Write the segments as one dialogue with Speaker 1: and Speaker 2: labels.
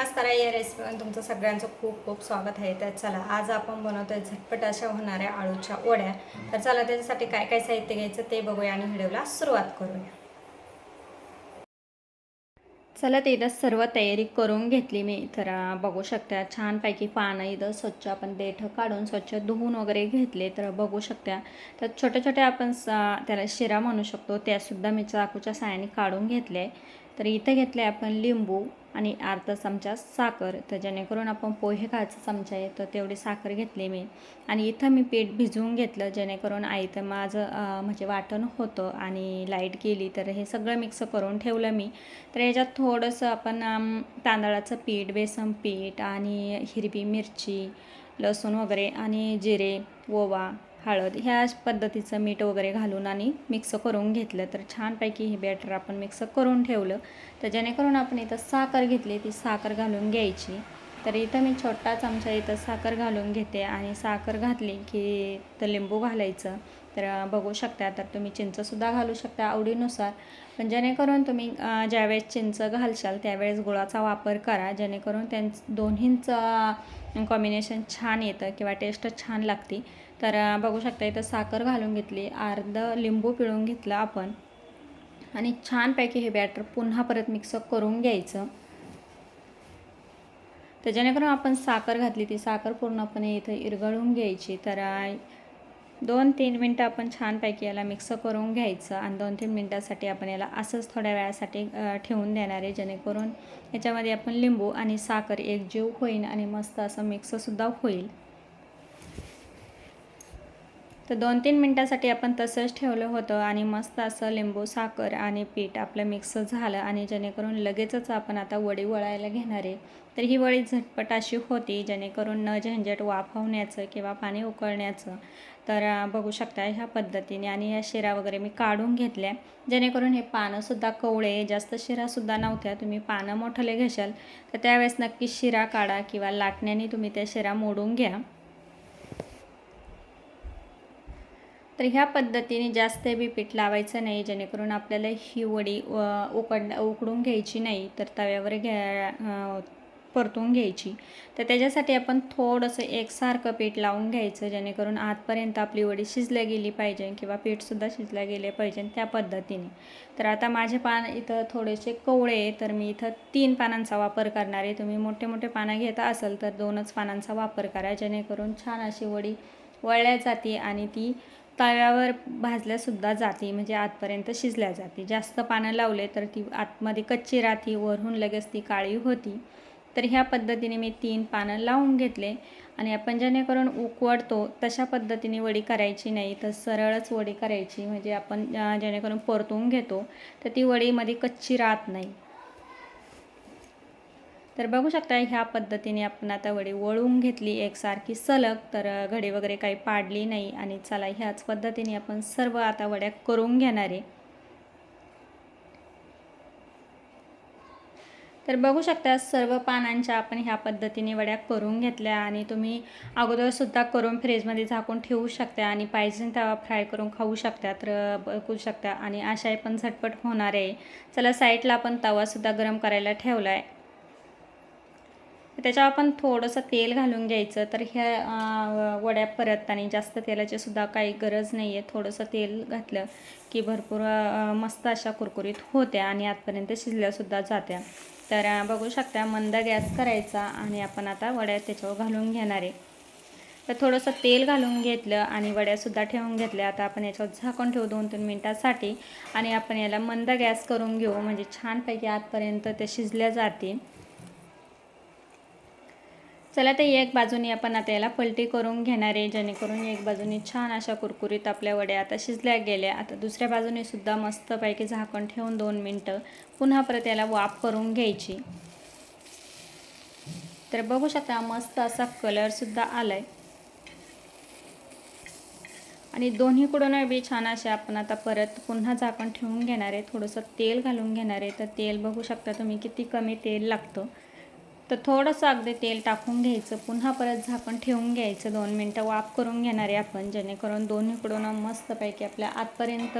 Speaker 1: नमस्कार या रेसिपीमध्ये तुमचं सगळ्यांचं खूप खूप स्वागत आहे. तर चला आज आपण बनवतोय झटपट अशा होणाऱ्या आळूच्या ओढ्या तर चला त्याच्यासाठी काय काय साहित्य घ्यायचं ते बघूया आणि व्हिडिओला सुरुवात करूया. चला ते इथं सर्व तयारी करून घेतली मी. तर बघू शकता छानपैकी पानं इथं स्वच्छ आपण देठं काढून स्वच्छ धुवून वगैरे घेतले तर बघू शकता. तर छोट्या छोट्या आपण स- त्याला शिरा म्हणू शकतो त्यासुद्धा मी चाकूच्या सायाने काढून घेतले तर इथं घेतले आपण लिंबू आणि अर्धा चमचा साखर. तर जेणेकरून आपण पोहे खायचा चमचा आहे तर तेवढी साखर घेतली मी. आणि इथं मी पीठ भिजवून घेतलं जेणेकरून आई तर माझं म्हणजे वाटण होतं आणि लाइट गेली तर हे सगळं मिक्स करून ठेवलं मी. तर याच्यात थोडंसं आपण तांदळाचं पीठ बेसन पीठ आणि हिरवी मिरची लसूण वगैरे आणि जिरे ओवा हळद ह्या पद्धतीचं मीठ वगैरे घालून आणि मिक्स करून घेतलं तर छानपैकी हे बॅटर आपण मिक्स करून ठेवलं. तर जेणेकरून आपण इथं साखर घेतली ती साखर घालून घ्यायची. तर इथं मी छोटा चमचा इथं साखर घालून घेते आणि साखर घातली की तर लिंबू घालायचं. तर बघू शकता तर तुम्ही चिंचसुद्धा घालू शकता आवडीनुसार. पण जेणेकरून तुम्ही ज्यावेळेस चिंच घालशाल त्यावेळेस गुळाचा वापर करा. जेणेकरून त्यां दोन्हींचं कॉम्बिनेशन छान येतं किंवा टेस्ट छान लागते. तर बघू शकता इथं साखर घालून घेतली अर्ध लिंबू पिळून घेतलं आपण. आणि छानपैकी हे बॅटर पुन्हा परत मिक्स करून घ्यायचं. तर जेणेकरून आपण साखर घातली ती साखर पूर्णपणे इथं इरगळून घ्यायची. तर दोन तीन मिनटं आपण छानपैकी याला मिक्स करून घ्यायचं आणि दोन तीन मिनटासाठी आपण याला असंच थोड्या वेळासाठी ठेवून देणार आहे. जेणेकरून याच्यामध्ये आपण लिंबू आणि साखर एकजीव होईल आणि मस्त असं मिक्ससुद्धा होईल. तर दोन तीन मिनटासाठी आपण तसंच ठेवलं होतं आणि मस्त असं लिंबू साखर आणि पीठ आपलं मिक्स झालं आणि जेणेकरून लगेचच आपण आता वडी वळायला घेणार आहे. तर ही वडी झटपट अशी होती जेणेकरून न झंझट वाफवण्याचं किंवा पाणी उकळण्याचं. तर बघू शकता ह्या पद्धतीने आणि या शिरा वगैरे मी काढून घेतल्या. जेणेकरून हे पानंसुद्धा कवळे जास्त शिरासुद्धा नव्हत्या. तुम्ही पानं मोठले घेशाल तर त्यावेळेस नक्की शिरा काढा किंवा लाटण्याने तुम्ही त्या शिरा मोडून घ्या. तर ह्या पद्धतीने जास्त बी पीठ लावायचं नाही जेणेकरून आपल्याला ही वडी उकड उकडून घ्यायची नाही तर तव्यावर घ्या परतून घ्यायची. तर त्याच्यासाठी आपण थोडंसं एकसारखं पीठ लावून घ्यायचं जेणेकरून आतपर्यंत आपली वडी शिजल्या गेली पाहिजे किंवा पीठसुद्धा शिजल्या गेले पाहिजे त्या पद्धतीने. तर आता माझे पान इथं थोडेसे कवळे तर मी इथं तीन पानांचा वापर करणार आहे. तुम्ही मोठे मोठे पानं घेता असाल तर दोनच पानांचा वापर करा जेणेकरून छान अशी वडी वळल्या जाते आणि ती तव्यावर भाजल्यासुद्धा जाते म्हणजे आतपर्यंत शिजल्या जाते. जास्त पानं लावले तर ती आतमध्ये कच्ची राहते वरून लगेच ती काळी होती. तर ह्या पद्धतीने मी तीन पानं लावून घेतले आणि आपण जेणेकरून उकवडतो तशा पद्धतीने वडी करायची नाही तर सरळच वडी करायची. म्हणजे आपण जेणेकरून परतून घेतो तर ती वडीमध्ये कच्ची राहत नाही. तर बघू शकता ह्या पद्धतीने आपण आता वडी वळून घेतली. एकसारखी सलग तर घडी वगैरे काही पाडली नाही. आणि चला ह्याच पद्धतीने आपण सर्व आता वड्या करून घेणार आहे. तर बघू शकता सर्व पानांच्या आपण ह्या पद्धतीने वड्या करून घेतल्या. आणि तुम्ही अगोदरसुद्धा करून फ्रीजमध्ये झाकून ठेवू शकता. आणि पाहिजे तेव्हा फ्राय करून खाऊ शकता तर बघू शकता. आणि अशाही पण झटपट होणार आहे. चला साईडला आपण तवासुद्धा गरम करायला ठेवला आहे त्याच्यावर आपण थोडंसं तेल घालून घ्यायचं. तर ह्या वड्या परतताना जास्त तेलाची सुद्धा काही गरज नाही आहे थोडंसं तेल घातलं की भरपूर मस्त अशा कुरकुरीत होत्या आणि आतपर्यंत शिजल्यासुद्धा जात्या. तर बघू शकता मंद गॅस करायचा आणि आपण आता वड्या त्याच्यावर घालून घेणार आहे. तर थोडंसं तेल घालून घेतलं आणि वड्यासुद्धा ठेवून घेतल्या. आता आपण याच्यावर झाकून ठेवू दोन तीन मिनटासाठी आणि आपण याला मंद गॅस करून घेऊ. म्हणजे छानपैकी आतपर्यंत ते शिजल्या जाते चला तर एक बाजूने आपण आता याला पलटी करून घेणार आहे जेणेकरून एक बाजूने छान अशा कुरकुरीत आपल्या वड्या आता शिजल्या गेल्या. आता दुसऱ्या बाजूने सुद्धा मस्तपैकी झाकण ठेवून दोन मिनटं पुन्हा परत याला वाफ करून घ्यायची. तर बघू शकता मस्त असा कलरसुद्धा आला आहे आणि दोन्हीकडून बी छान असे आपण आता परत पुन्हा झाकण ठेवून घेणार आहे. थोडंसं तेल घालून घेणार आहे. तर तेल बघू शकता तुम्ही किती कमी तेल लागतं. तर थोडंसं अगदी तेल टाकून घ्यायचं. पुन्हा परत झाकण ठेवून घ्यायचं. दोन मिनटं वाफ करून घेणार आहे आपण जेणेकरून दोन्हीकडून मस्तपैकी आपल्या आतपर्यंत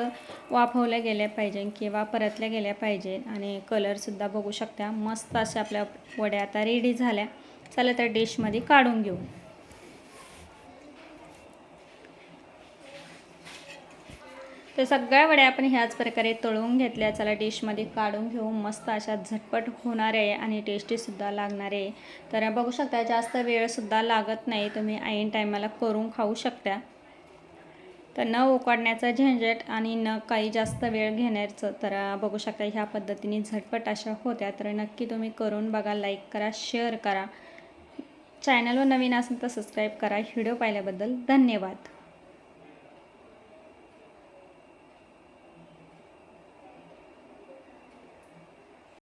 Speaker 1: वाफवल्या गेल्या पाहिजे किंवा परतल्या गेल्या पाहिजे. आणि कलरसुद्धा बघू शकता. मस्त अशा आपल्या वड्या आता रेडी झाल्या. चला तर डिशमध्ये काढून घेऊ. तर सगळ्या वड्या आपण ह्याच प्रकारे तळून घेतल्या. चला डिशमध्ये काढून घेऊ. मस्त अशा झटपट होणार आहे आणि टेस्टीसुद्धा लागणार आहे. तर बघू शकता जास्त वेळसुद्धा लागत नाही. तुम्ही ऐन टायमाला करून खाऊ शकता. तर न उकडण्याचा झंझट आणि न काही जास्त वेळ घेण्याचं तर बघू शकता ह्या पद्धतीने झटपट अशा होत्या. तर नक्की तुम्ही करून बघा लाईक करा शेअर करा. चॅनलवर नवीन असेल तर सबस्क्राईब करा. व्हिडिओ पाहिल्याबद्दल धन्यवाद.